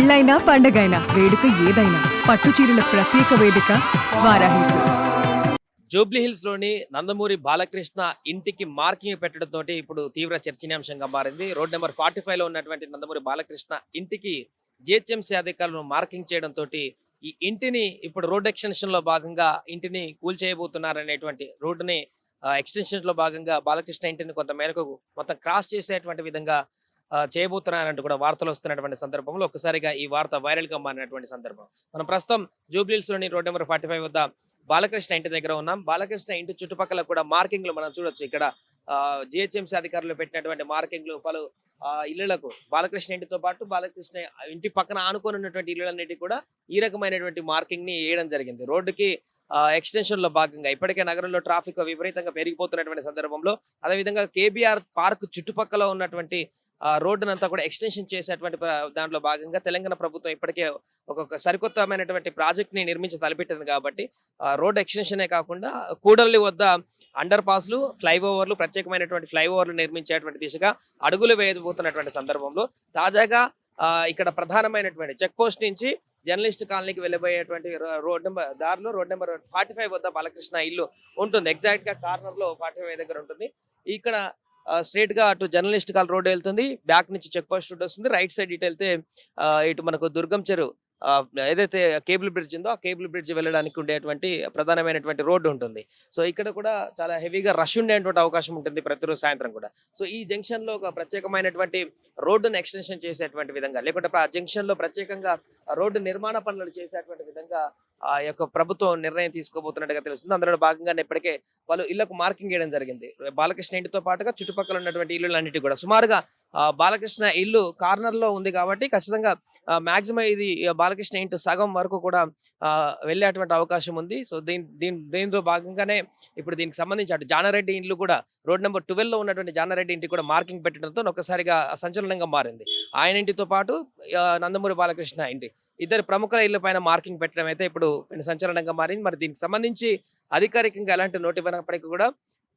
పెళ్ళైనా పండగైనా వేడుక ఏదైనా పట్టు చీరల ప్రత్యేక వేదిక వారాహి సిల్క్స్. జూబ్లీ హిల్స్లోని నందమూరి బాలకృష్ణ ఇంటికి మార్కింగ్ పెట్టడంతో ఇప్పుడు తీవ్ర చర్చనీయాంశంగా మారింది. రోడ్ నెంబర్ ఫార్టీ ఫైవ్లో ఉన్నటువంటి నందమూరి బాలకృష్ణ ఇంటికి జిహెచ్ఎంసీ అధికారులను మార్కింగ్ చేయడంతో ఈ ఇంటిని ఇప్పుడు రోడ్ ఎక్స్టెన్షన్లో భాగంగా ఇంటిని కూల్చేయబోతున్నారనేటువంటి రోడ్డుని ఎక్స్టెన్షన్లో భాగంగా బాలకృష్ణ ఇంటిని కొంత మేరకు మొత్తం క్రాస్ చేసేటువంటి విధంగా చేయబోతున్నారంటూ కూడా వార్తలు వస్తున్నటువంటి సందర్భంలో ఒక్కసారిగా ఈ వార్త వైరల్గా మారినటువంటి సందర్భం. మనం ప్రస్తుతం జూబ్లీస్లోని లోని రోడ్ నెంబర్ ఫార్టీ ఫైవ్ వద్ద బాలకృష్ణ ఇంటి దగ్గర ఉన్నాం. బాలకృష్ణ ఇంటి చుట్టుపక్కల కూడా మార్కింగ్లు మనం చూడొచ్చు. ఇక్కడ జిహెచ్ఎంసీ అధికారులు పెట్టినటువంటి మార్కింగ్లు పలు ఇళ్ళకు బాలకృష్ణ ఇంటితో పాటు బాలకృష్ణ ఇంటి పక్కన ఆనుకొని ఉన్నటువంటి ఇళ్ళన్నిటి కూడా ఈ రకమైనటువంటి మార్కింగ్ని వేయడం జరిగింది. రోడ్డుకి ఎక్స్టెన్షన్లో భాగంగా ఇప్పటికే నగరంలో ట్రాఫిక్ విపరీతంగా పెరిగిపోతున్నటువంటి సందర్భంలో అదేవిధంగా కేబీఆర్ పార్క్ చుట్టుపక్కల ఉన్నటువంటి రోడ్డునంతా కూడా ఎక్స్టెన్షన్ చేసేటువంటి దాంట్లో భాగంగా తెలంగాణ ప్రభుత్వం ఇప్పటికే ఒక సరికొత్తమైనటువంటి ప్రాజెక్ట్ని నిర్మించి తలపెట్టింది కాబట్టి రోడ్డు రోడ్ ఎక్స్టెన్షనే కాకుండా కూడలి వద్ద అండర్ పాస్లు ఫ్లైఓవర్లు ప్రత్యేకమైనటువంటి ఫ్లైఓవర్లు నిర్మించేటువంటి దిశగా అడుగులు వేయబోతున్నటువంటి సందర్భంలో తాజాగా ఆ, ఇక్కడ ప్రధానమైనటువంటి చెక్ పోస్ట్ నుంచి జర్నలిస్ట్ కాలనీకి వెళ్ళబోయేటువంటి రోడ్ నెంబర్ దారిలో రోడ్ నెంబర్ ఫార్టీ ఫైవ్ వద్ద బాలకృష్ణ ఇల్లు ఉంటుంది. ఎగ్జాక్ట్గా కార్నర్లో ఫార్టీ ఫైవ్ దగ్గర ఉంటుంది. ఇక్కడ గా అటు జర్నలిస్ట్ కాల్ రోడ్ వెళ్తుంది. బ్యాక్ నుంచి చెక్ పోస్ట్ రోడ్ వస్తుంది. రైట్ సైడ్ ఇటు వెళ్తే ఇటు మనకు దుర్గం చెరువు ఏదైతే కేబుల్ బ్రిడ్జ్ ఉందో ఆ కేబుల్ బ్రిడ్జ్ వెళ్ళడానికి ఉండేటువంటి ప్రధానమైనటువంటి రోడ్డు ఉంటుంది. సో ఇక్కడ కూడా చాలా హెవీగా రష్ ఉండేటువంటి అవకాశం ఉంటుంది ప్రతిరోజు సాయంత్రం కూడా. సో ఈ జంక్షన్లో ఒక ప్రత్యేకమైనటువంటి రోడ్డును ఎక్స్టెన్షన్ చేసేటువంటి విధంగా లేకుంటే ఆ జంక్షన్లో ప్రత్యేకంగా రోడ్డు నిర్మాణ పనులు చేసేటువంటి విధంగా ఆ యొక్క ప్రభుత్వం నిర్ణయం తీసుకోబోతున్నట్టుగా తెలుస్తుంది. అందులో భాగంగానే ఇప్పటికే వాళ్ళు ఇళ్ళకు మార్కింగ్ చేయడం జరిగింది. బాలకృష్ణ ఇంటితో పాటుగా చుట్టుపక్కల ఉన్నటువంటి ఇల్లులన్నిటి కూడా. సుమారుగా బాలకృష్ణ ఇల్లు కార్నర్లో ఉంది కాబట్టి ఖచ్చితంగా మాక్సిమం ఇది బాలకృష్ణ ఇంటి సగం వరకు కూడా వెళ్ళేటువంటి అవకాశం ఉంది. సో దీని దీని దీనిలో భాగంగానే ఇప్పుడు దీనికి సంబంధించి అటు జానారెడ్డి ఇండ్లు కూడా రోడ్ నెంబర్ ట్వెల్వ్లో ఉన్నటువంటి జానారెడ్డి ఇంటికి కూడా మార్కింగ్ పెట్టడంతో ఒక్కసారిగా సంచలనంగా మారింది. ఆయన ఇంటితో పాటు నందమూరి బాలకృష్ణ ఇంటి. ఇద్దరు ప్రముఖ రైళ్ళ పైన మార్కింగ్ పెట్టడం అయితే ఇప్పుడు సంచలనంగా మారింది. మరి దీనికి సంబంధించి అధికారికంగా ఎలాంటి నోటు ఇవ్వనప్పటికీ కూడా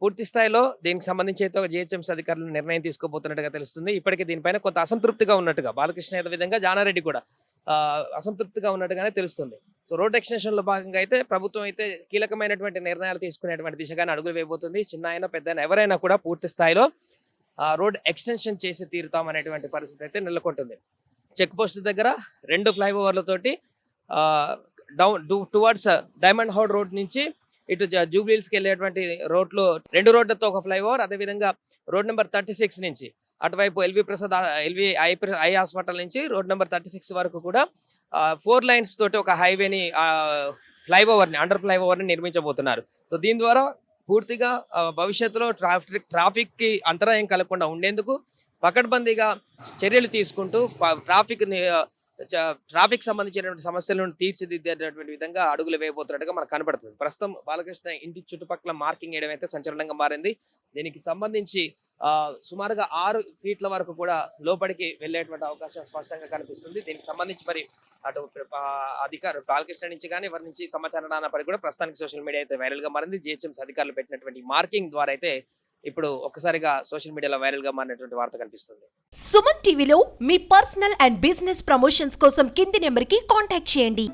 పూర్తి స్థాయిలో దీనికి సంబంధించి అయితే ఒక జిహెచ్ఎంసీ అధికారులు నిర్ణయం తీసుకోబోతున్నట్టుగా తెలుస్తుంది. ఇప్పటికే దీనిపైన కొంత అసంతృప్తిగా ఉన్నట్టుగా బాలకృష్ణ ఏదో విధంగా జానారెడ్డి కూడా అసంతృప్తిగా ఉన్నట్టుగానే తెలుస్తుంది. సో రోడ్ ఎక్స్టెన్షన్లో భాగంగా అయితే ప్రభుత్వం అయితే కీలకమైనటువంటి నిర్ణయాలు తీసుకునేటువంటి దిశగానే అడుగులు వేయబోతుంది. చిన్న అయినా పెద్ద ఎవరైనా కూడా పూర్తి స్థాయిలో రోడ్ ఎక్స్టెన్షన్ చేసి తీరుతాం అనేటువంటి పరిస్థితి అయితే నెలకొంటుంది. చెక్ పోస్ట్ దగ్గర రెండు ఫ్లైఓవర్లతోటి డౌన్ టువర్డ్స్ డైమండ్ హౌడ్ రోడ్ నుంచి ఇటు జ- వెళ్ళేటువంటి రోడ్లు రెండు రోడ్లతో ఒక ఫ్లైఓవర్ అదేవిధంగా రోడ్ నెంబర్ థర్టీ సిక్స్ నుంచి అటువైపు LV Prasad LV I I hospital నుంచి రోడ్ నెంబర్ థర్టీ సిక్స్ వరకు కూడా ఫోర్ లైన్స్ తోటి ఒక హైవేని ఫ్లైఓవర్ని అండర్ ఫ్లైఓవర్ని నిర్మించబోతున్నారు. సో దీని ద్వారా పూర్తిగా భవిష్యత్తులో ట్రాఫిక్ ట్రాఫిక్కి అంతరాయం కలగకుండా ఉండేందుకు పకడ్బందీగా చర్యలు తీసుకుంటూ ట్రాఫిక్ ట్రాఫిక్ సంబంధించినటువంటి సమస్యలను తీర్చిదిద్దేటటువంటి విధంగా అడుగులు వేయబోతున్నట్టుగా మనకు కనబడుతుంది ప్రస్తుతం బాలకృష్ణ ఇంటి చుట్టుపక్కల మార్కింగ్ వేయడం అయితే సంచలనంగా మారింది. దీనికి సంబంధించి సుమారుగా ఆరు ఫీట్ల వరకు కూడా లోపలికి వెళ్ళేటువంటి అవకాశం స్పష్టంగా కనిపిస్తుంది. దీనికి సంబంధించి మరి అటు అధికారు బాలకృష్ణ నుంచి కానీ ఎవరి నుంచి సమాచారం రానప్పటికీ కూడా ప్రస్తుతానికి సోషల్ మీడియా అయితే వైరల్గా మారింది. జిహెచ్ఎంసీ అధికారులు పెట్టినటువంటి మార్కింగ్ ద్వారా అయితే ఇప్పుడు ఒక్కసారిగా సోషల్ మీడియాలో వైరల్గా మారినటువంటి వార్త కనిపిస్తుంది. సుమన్ టీవీలో మీ పర్సనల్ అండ్ బిజినెస్ ప్రమోషన్స్ కోసం కింది నెంబర్కి కాంటాక్ట్ చేయండి.